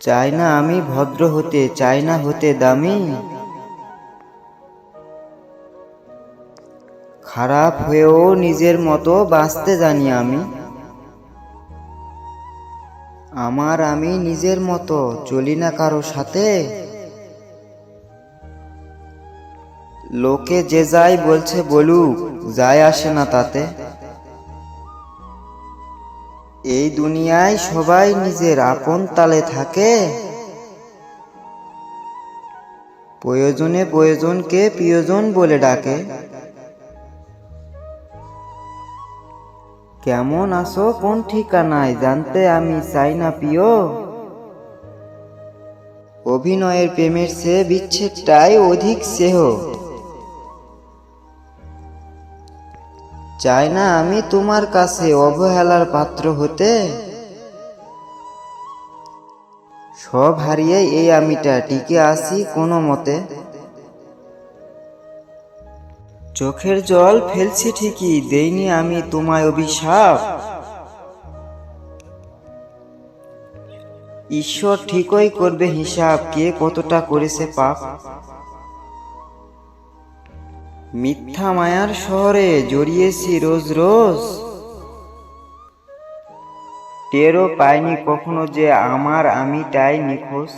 চাই না আমি ভদ্র হতে, চাই না হতে দামি। খারাপ হয়েও নিজের মতো বাঁচতে জানি আমি। আমার আমি নিজের মতো, চলি না কারও সাথে। লোকে যে যাই বলছে, বলুক, যায় আসে না তাতে। এই দুনিয়ায় সবাই নিজের আপন তালে থাকে। প্রয়োজনে প্রয়োজনকে প্রিয়জন বলে ডাকে। কেমন আছো, কোন ঠিকানায়? জানতে আমি চাই না, প্রিয়। অভিনয়ের প্রেমের সে বিচ্ছেদটাই অধিক সেহ চাই না আমি তোমার কাছে অবহেলার পাত্র হতে। সব হারিয়ে এই আমিটা টিকে আসি কোনো মতে। চোখের জল ফেলছি ঠিকই, দেইনি আমি তোমায় অভিশাপ। ঈশ্বর ঠিকই করবে হিসাব, কে কতটা করেছে পাপ। মিথ্যা মায়ার শহরে জড়িয়েছি রোজ রোজ। টেরও পাইনি কখনো যে আমার আমি তাই নিখোঁজ।